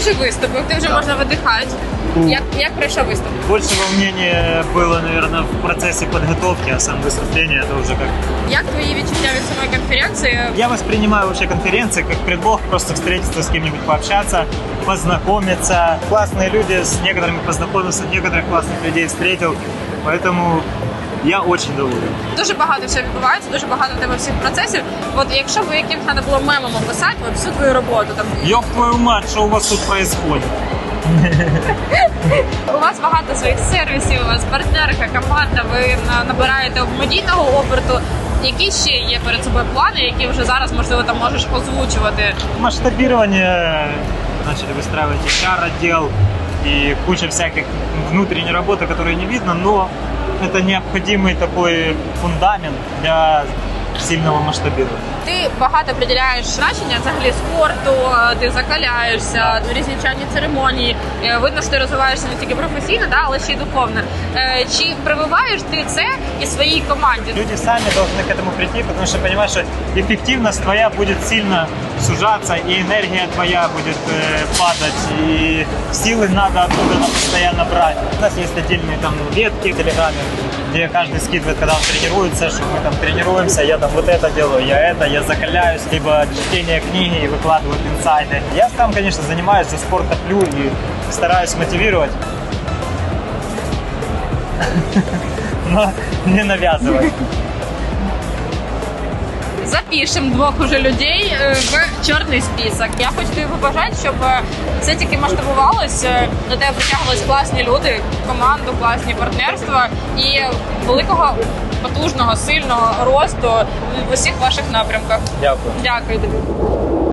вже виступив, ти вже Да. можна видихати. Як, як пройшов виступ? Больше волнения было, наверное, в процессе подготовки, а сам выступление это уже как... Як твої відчуття від самої конференції? Я воспринимаю вообще конференции как предлог просто встретиться с кем-нибудь, пообщаться, познакомиться. Классные люди, с некоторыми познакомился, некоторых классных людей встретил. Поэтому я очень доволен. Дуже багато всього відбувається, дуже багато в тебе всіх процесів. От якщо б яким треба було мемом описати, от всю твою роботу там Ёб твою мать, что у вас тут происходит? у вас багато своїх сервісів, у вас партнерка, команда, ви на- набираєте медійного оберту. Які ще є перед собою плани, які вже зараз можливо там можеш озвучувати? Масштабирование начали выстраивать HR-отдел и куча всяких внутренней работы, которые не видно, но это необходимый такой фундамент для сильного масштабирования. Ти багато приділяєш значення взагалі спорту, е, ти закаляєшся, різні чайні церемонії. Е, Видно, що ти розвиваєшся не тільки професійно, да, але ще й духовно. Е, Чи прививаєш ти це і своїй команді? Люди сами должны к этому прийти, потому что понимаешь, что эффективность твоя будет сильно сужаться, и энергия твоя будет э, падать, и силы надо оттуда постоянно брать. У нас есть отдельные там ветки в Телеграме, Где каждый скидывает, когда он тренируется, что мы там тренируемся, я там вот это делаю, я это, я закаляюсь, либо чтение книги и выкладываю инсайды. Я сам, конечно, занимаюсь, за спорт топлю и стараюсь мотивировать, но не навязывать. Запишемо двох уже людей е, в чорний список. Я хочу побажати, щоб все тільки масштабувалось, е, до тебе притягувалися класні люди, команду, класні партнерства і великого, потужного, сильного росту в усіх ваших напрямках. Дякую. Дякую тобі.